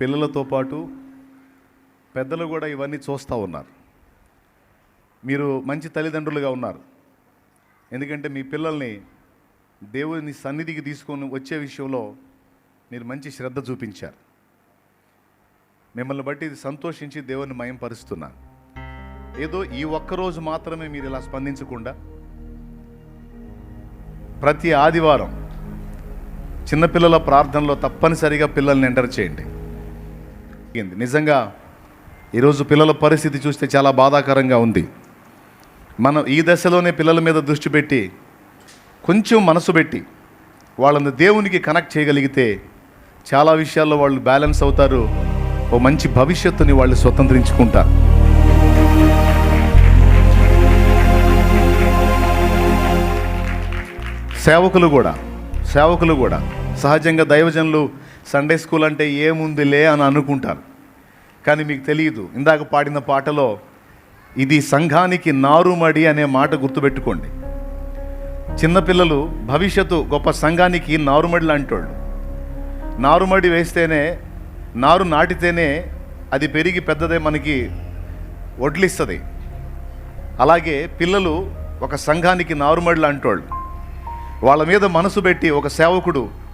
పిల్లలతో పాటు పెద్దలు కూడా ఇవన్నీ చూస్తూ ఉన్నారు. మీరు మంచి తల్లిదండ్రులుగా ఉన్నారు. ఎందుకంటే మీ పిల్లల్ని దేవుని సన్నిధికి తీసుకొని వచ్చే విషయంలో మీరు మంచి శ్రద్ధ చూపించారు. మిమ్మల్ని బట్టి ఇది సంతోషించి దేవుని మయంపరుస్తున్నా ఏదో ఈ ఒక్కరోజు మాత్రమే మీరు ఇలా స్పందించకుండా ప్రతి ఆదివారం చిన్నపిల్లల ప్రార్థనలో తప్పనిసరిగా పిల్లల్ని ఎంటర్ చేయండి. నిజంగా ఈరోజు పిల్లల పరిస్థితి చూస్తే చాలా బాధాకరంగా ఉంది. మనం ఈ దశలోనే పిల్లల మీద దృష్టి పెట్టి కొంచెం మనసు పెట్టి వాళ్ళని దేవునికి కనెక్ట్ చేయగలిగితే చాలా విషయాల్లో వాళ్ళు బ్యాలెన్స్ అవుతారు. ఓ మంచి భవిష్యత్తుని వాళ్ళు స్వతంత్రించుకుంటారు. సేవకులు కూడా సేవకులు కూడా సహజంగా దైవజనులు సండే స్కూల్ అంటే ఏముందిలే అని అనుకుంటారు. కానీ మీకు తెలియదు. ఇందాక పాడిన పాటలో ఇది సంఘానికి నారుమడి అనే మాట గుర్తుపెట్టుకోండి. చిన్నపిల్లలు భవిష్యత్తు గొప్ప సంఘానికి నారుమడి లాంటోళ్ళు. నారుమడి వేస్తేనే నారు నాటితేనే అది పెరిగి పెద్దదే మనకి వడ్లిస్తుంది. అలాగే పిల్లలు ఒక సంఘానికి నారుమడి లాంటోళ్ళు. వాళ్ళ మీద మనసు పెట్టి ఒక సేవకుడు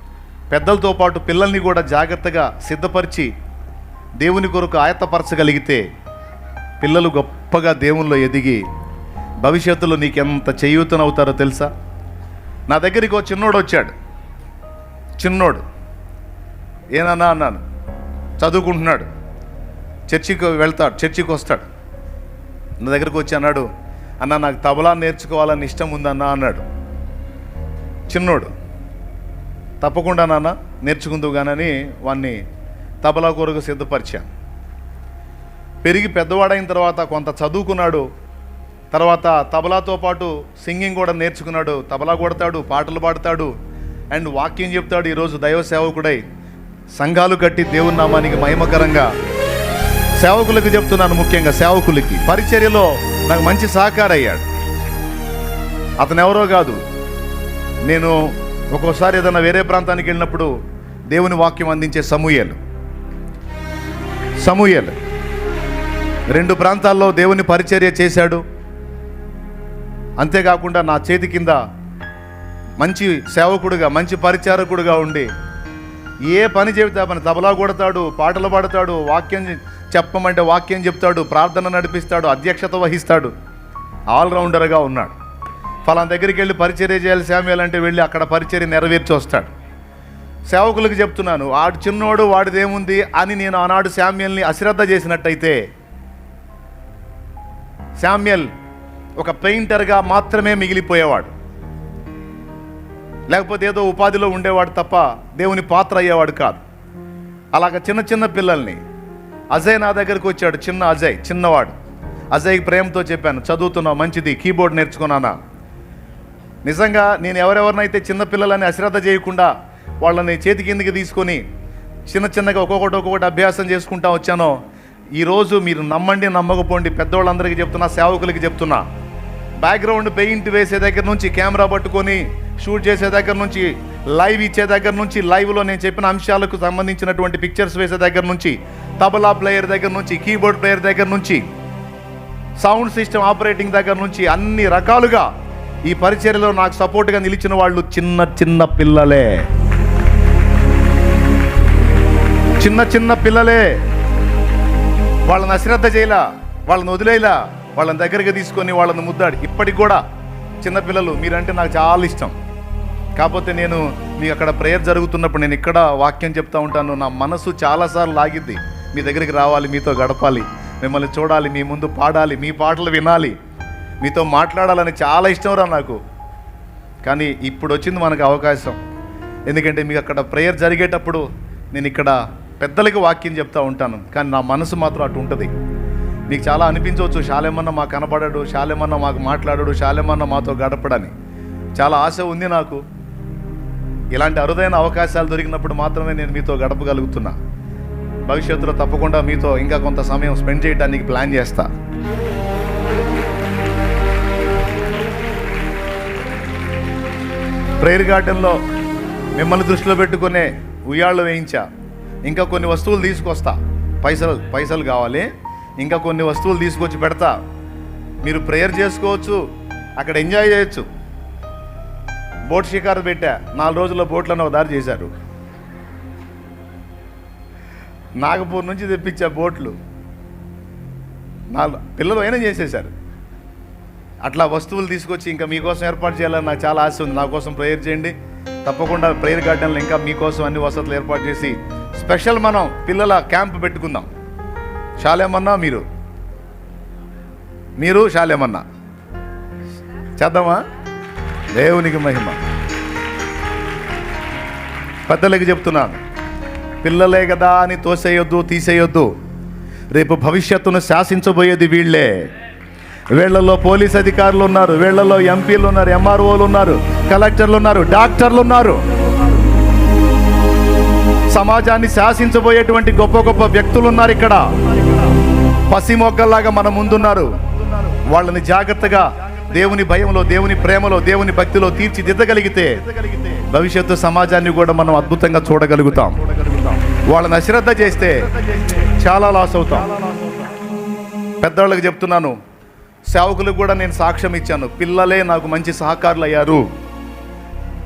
పెద్దలతో పాటు పిల్లల్ని కూడా జాగ్రత్తగా సిద్ధపరిచి దేవుని కొరకు ఆయత్తపరచగలిగితే పిల్లలు గొప్పగా దేవునిలో ఎదిగి భవిష్యత్తులో నీకెంత చేయూతనవుతారో తెలుసా? నా దగ్గరికి ఒక చిన్నోడు వచ్చాడు. చిన్నోడు. ఏనన్నా అన్నాను. చదువుకుంటున్నాడు. చర్చికి వెళ్తాడు చర్చికి వస్తాడు. నా దగ్గరికి వచ్చి అన్నాడు అన్న నాకు తబలా నేర్చుకోవాలని ఇష్టం ఉందన్నా అన్నాడు. చిన్నోడు. తప్పకుండా నాన్న నేర్చుకుందుగానని వాడిని తబలా కొరకు సిద్ధపరిచాను పెరిగి పెద్దవాడైన తర్వాత కొంత చదువుకున్నాడు. తర్వాత తబలాతో పాటు సింగింగ్ కూడా నేర్చుకున్నాడు. తబలా కొడతాడు పాటలు పాడతాడు. అండ్ వాక్యం చెప్తాడు. ఈరోజు దైవ సేవకుడై సంఘాలు కట్టి దేవుని నామానికి మహిమకరంగా సేవకులకు చెప్తున్నాను ముఖ్యంగా సేవకులకి. పరిచర్యలో నాకు మంచి సహకారయ్యాడు. అతను ఎవరో కాదు. నేను ఒక్కోసారి ఏదైనా వేరే ప్రాంతానికి వెళ్ళినప్పుడు దేవుని వాక్యం అందించే సమూయలు. సమూయలు. రెండు ప్రాంతాల్లో దేవుని పరిచర్య చేశాడు. అంతేకాకుండా నా చేతి కింద మంచి సేవకుడుగా మంచి పరిచారకుడుగా ఉండి ఏ పని చెబితే పని తబలా కొడతాడు పాటలు పాడతాడు వాక్యం చెప్పమంటే వాక్యం చెప్తాడు ప్రార్థన నడిపిస్తాడు అధ్యక్షత వహిస్తాడు. ఆల్రౌండర్గా ఉన్నాడు. ఫలానా దగ్గరికి వెళ్ళి పరిచర్య చేయాలి శామ్యాలు అంటే వెళ్ళి అక్కడ పరిచర్య నెరవేర్చి వస్తాడు. సేవకులకు చెప్తున్నాను వాడు చిన్నోడు వాడిదేముంది? అని నేను ఆనాడు శామ్యల్ని అశ్రద్ధ చేసినట్టయితే శామ్యల్ ఒక పెయింటర్గా మాత్రమే మిగిలిపోయేవాడు. లేకపోతే ఏదో ఉపాధిలో ఉండేవాడు తప్ప దేవుని పాత్ర అయ్యేవాడు కాదు. అలాగ చిన్న చిన్న పిల్లల్ని అజయ్ నా దగ్గరికి వచ్చాడు చిన్న అజయ్ చిన్నవాడు. అజయ్ ప్రేమతో చెప్పాను చదువుతున్నావు మంచిది కీబోర్డ్ నేర్చుకున్నానా? నిజంగా నేను ఎవరెవరినైతే చిన్నపిల్లలని అశ్రద్ధ చేయకుండా వాళ్ళని చేతి కిందకి తీసుకొని చిన్న చిన్నగా ఒక్కొక్కటి ఒక్కొక్కటి అభ్యాసం చేసుకుంటా వచ్చానో ఈరోజు మీరు నమ్మండి నమ్మకపోండి పెద్దవాళ్ళందరికీ చెప్తున్నా సేవకులకి చెప్తున్నా. బ్యాక్గ్రౌండ్ పెయింట్ వేసే దగ్గర నుంచి కెమెరా పట్టుకొని షూట్ చేసే దగ్గర నుంచి లైవ్ ఇచ్చే దగ్గర నుంచి లైవ్లో నేను చెప్పిన అంశాలకు సంబంధించినటువంటి పిక్చర్స్ వేసే దగ్గర నుంచి తబలా ప్లేయర్ దగ్గర నుంచి కీబోర్డ్ ప్లేయర్ దగ్గర నుంచి సౌండ్ సిస్టమ్ ఆపరేటింగ్ దగ్గర నుంచి అన్ని రకాలుగా ఈ పరిచర్యలో నాకు సపోర్ట్గా నిలిచిన వాళ్ళు చిన్న చిన్న పిల్లలే. చిన్న చిన్న పిల్లలే. వాళ్ళని అశ్రద్ధ చేయలా వాళ్ళని వదిలేలా వాళ్ళని దగ్గరికి తీసుకొని వాళ్ళని ముద్దాడు. ఇప్పటికి కూడా చిన్నపిల్లలు మీరంటే నాకు చాలా ఇష్టం. కాకపోతే నేను మీ అక్కడ ప్రేయర్ జరుగుతున్నప్పుడు నేను ఇక్కడ వాక్యం చెప్తా ఉంటాను. నా మనసు చాలాసార్లు లాగిద్ది. మీ దగ్గరికి రావాలి మీతో గడపాలి. మిమ్మల్ని చూడాలి మీ ముందు పాడాలి మీ పాటలు వినాలి. మీతో మాట్లాడాలని చాలా ఇష్టం రా నాకు. కానీ ఇప్పుడు వచ్చింది మనకు అవకాశం. ఎందుకంటే మీకు అక్కడ ప్రేయర్ జరిగేటప్పుడు నేను ఇక్కడ పెద్దలకి వాక్యం చెప్తూ ఉంటాను. కానీ నా మనసు మాత్రం అటు ఉంటుంది. మీకు చాలా అనిపించవచ్చు శాలేమన్నా మాకు కనపడడు శాలేమన్నా మాకు మాట్లాడడు శాలేమన్నా మాతో గడపడని. చాలా ఆశ ఉంది నాకు. ఇలాంటి అరుదైన అవకాశాలు దొరికినప్పుడు మాత్రమే నేను మీతో గడపగలుగుతున్నా. భవిష్యత్తులో తప్పకుండా మీతో ఇంకా కొంత సమయం స్పెండ్ చేయడానికి ప్లాన్ చేస్తా. ప్రేయర్ గార్డెన్లో మిమ్మల్ని దృష్టిలో పెట్టుకునే ఉయ్యాళ్ళు వేయించా. ఇంకా కొన్ని వస్తువులు తీసుకొస్తా. పైసలు పైసలు కావాలి. ఇంకా కొన్ని వస్తువులు తీసుకొచ్చి పెడతా. మీరు ప్రేయర్ చేసుకోవచ్చు అక్కడ ఎంజాయ్ చేయొచ్చు. బోట్ షికారు పెట్టా. నాలుగు రోజుల్లో బోట్లను ఒక దారి చేశారు. నాగపూర్ నుంచి తెప్పించా బోట్లు. నాలుగు పిల్లలు అయినా చేసేసారు అట్లా వస్తువులు తీసుకొచ్చి ఇంకా మీకోసం ఏర్పాటు చేయాలని నాకు చాలా ఆశ ఉంది. నా కోసం ప్రేయర్ చేయండి. తప్పకుండా ప్రేయర్ గార్డెన్లు ఇంకా మీకోసం అన్ని వసతులు ఏర్పాటు చేసి స్పెషల్ మనం పిల్లల క్యాంప్ పెట్టుకుందాం. శాలేమన్నా మీరు? మీరు శాలేమన్నా చేద్దామా? దేవునికి మహిమ. పెద్దలకి చెప్తున్నాను. పిల్లలే కదా అని తోసేయొద్దు తీసేయొద్దు. రేపు భవిష్యత్తును శాసించబోయేది వీళ్ళే. వీళ్ళలో పోలీస్ అధికారులు ఉన్నారు. వీళ్ళలో ఎంపీలు ఉన్నారు ఎంఆర్ఓలు ఉన్నారు కలెక్టర్లు ఉన్నారు డాక్టర్లు ఉన్నారు. సమాజాన్ని శాసించబోయేటువంటి గొప్ప గొప్ప వ్యక్తులు ఉన్నారు ఇక్కడ. పసిమొగ్గల్లాగా మన ముందున్నారు. వాళ్ళని జాగ్రత్తగా దేవుని భయంలో దేవుని ప్రేమలో దేవుని భక్తిలో తీర్చిదిద్దగలిగితే భవిష్యత్తు సమాజాన్ని కూడా మనం అద్భుతంగా చూడగలుగుతాం. వాళ్ళని అశ్రద్ధ చేస్తే చాలా లాస్ అవుతాం. పెద్దవాళ్ళకి చెప్తున్నాను సేవకులకు కూడా నేను సాక్ష్యం ఇచ్చాను. పిల్లలే నాకు మంచి సహకారులు అయ్యారు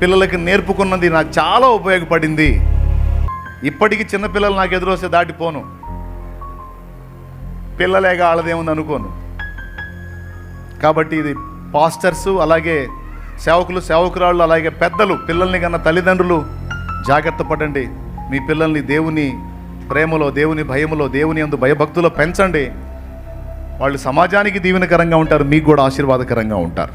పిల్లలకి నేర్పుకున్నది నాకు చాలా ఉపయోగపడింది. ఇప్పటికీ చిన్నపిల్లలు నాకు ఎదురొస్తే దాటిపోను పిల్లలేగా వాళ్ళదేముంది అనుకోను. కాబట్టి ఇది పాస్టర్స్ అలాగే సేవకులు సేవకురాళ్ళు అలాగే పెద్దలు పిల్లల్ని కన్నా తల్లిదండ్రులు జాగ్రత్త పడండి. మీ పిల్లల్ని దేవుని ప్రేమలో దేవుని భయములో దేవుని అందు భయభక్తులో పెంచండి. వాళ్ళు సమాజానికి దీవెనకరంగా ఉంటారు మీకు కూడా ఆశీర్వాదకరంగా ఉంటారు.